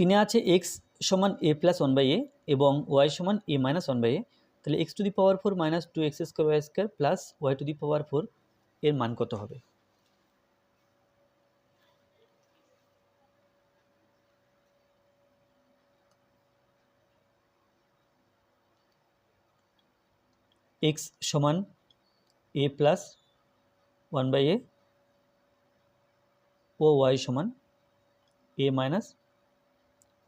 তিনে আছে এক্স সমান A plus one by A এবং ওয়াই সমান A minus one by A তাহলে X to the power four minus two X square Y square plus Y to the power four এর মান কত হবে? এক্স সমান A plus one by A O Y সমান A minus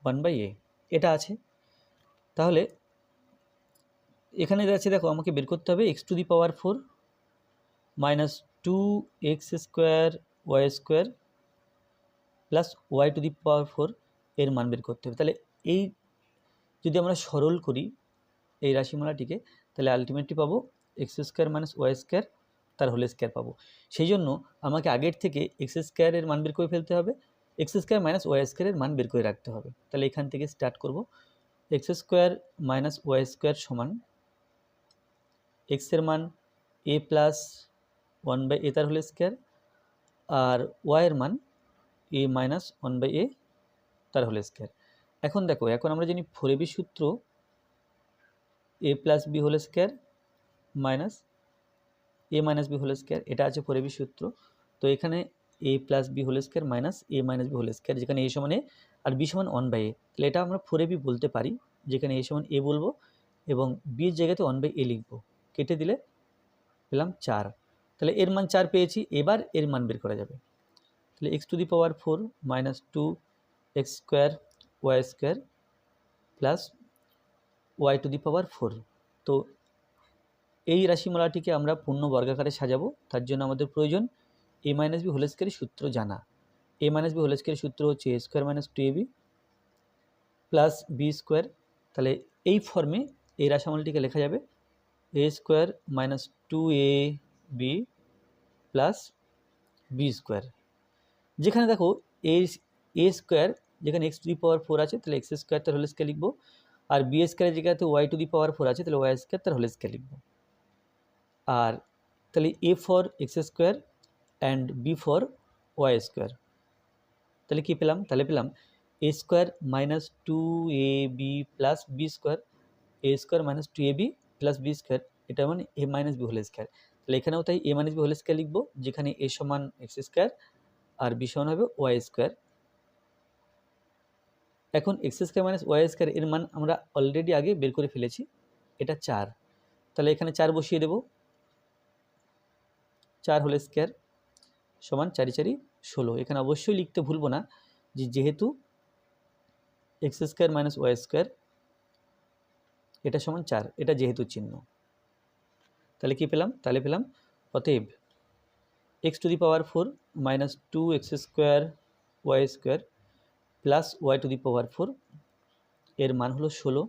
one by A এটা আছে। তাহলে এখানে আছে দেখো, আমাকে বের করতে হবে X to the power four minus two X square Y square plus Y to the power four এর মান বের করতে হবে। তাহলে এই যদি আমরা সরল করি এই রাশিমালাটিকে, তাহলে আলটিমেটলি পাবো X square minus Y square তার হোল স্কোয়ার পাবো। সেই জন্য আমাকে আগের থেকে এক্স স্কোয়ারের মান বের করে ফেলতে হবে এক্স স্কোয়ার মাইনাস ওয়াই স্কোয়ারের মান বের করে রাখতে হবে। তাহলে এখান থেকে স্টার্ট করব। X square minus Y square সমান এক্সের মান A plus one by A তার হোল স্কোয়ার আর ওয়াইয়ের মান A minus one by A তার হোল স্কোয়ার এখন দেখো, এখন আমরা জানি ফোর এবি সূত্র A plus B whole square minus A minus B whole square এটা আছে ফোর এবি সূত্র। তো এখানে A plus B whole square minus A minus B whole square যেখানে এ সমান এ আর বি সমান ওয়ান বাই এ তাহলে এটা আমরা ফোর এবি বলতে পারি, যেখানে এ সমান এ বলব এবং বির জায়গাতে ওয়ান বাই এ লিখব। কেটে দিলে পেলাম চার। তাহলে এর মান চার পেয়েছি, এবার এর মান বের করা যাবে। তাহলে X to the power four minus two X square Y square plus Y to the power four তো এই রাশিমালাটিকে আমরা পূর্ণ বর্গাকারে সাজাবো, তার জন্য আমাদের প্রয়োজন এ মাইনাস বি হোল স্কোয়ারের সূত্র জানা। এ মাইনাস বি হোল স্কোয়ারের সূত্র হচ্ছে A square minus two A B plus B square তাহলে এই ফর্মে এই রাশিমালাটিকে লেখা যাবে A square minus two A B plus B square যেখানে দেখো এ এ স্কোয়ার যেখানে X to the power four আছে, তাহলে এক্স স্কোয়ার তার হোল স্কোয়ার লিখব। আর বি স্কোয়ারের জায়গাতে Y to the power four আছে, তাহলে ওয়াই স্কোয়ার তার হোল স্কোয়ার লিখব। আর তাহলে A for X square and B for Y square তাহলে কী পেলাম? তাহলে পেলাম A square minus two A B plus B square A square minus two A B plus B square এটা মানে A minus B whole square তাহলে এখানেও তাই A minus B whole square লিখব, যেখানে এ সমান এক্স স্কোয়ার আর বি সমান হবে ওয়াই স্কোয়ার এখন X square minus Y square এর মান আমরা অলরেডি আগে বের করে ফেলেছি, এটা চার। তাহলে এখানে চার বসিয়ে দেব, চার হোল স্কোয়ার সমান চারি চারি ষোলো। এখানে অবশ্যই লিখতে ভুলবো না যে যেহেতু X square minus Y square, এটা সমান চার, এটা যেহেতু চিহ্ন। তাহলে কী পেলাম? তাহলে পেলাম অতএব X to the power four minus two X square Y square plus Y to the power four, এর মান হলো ষোলো।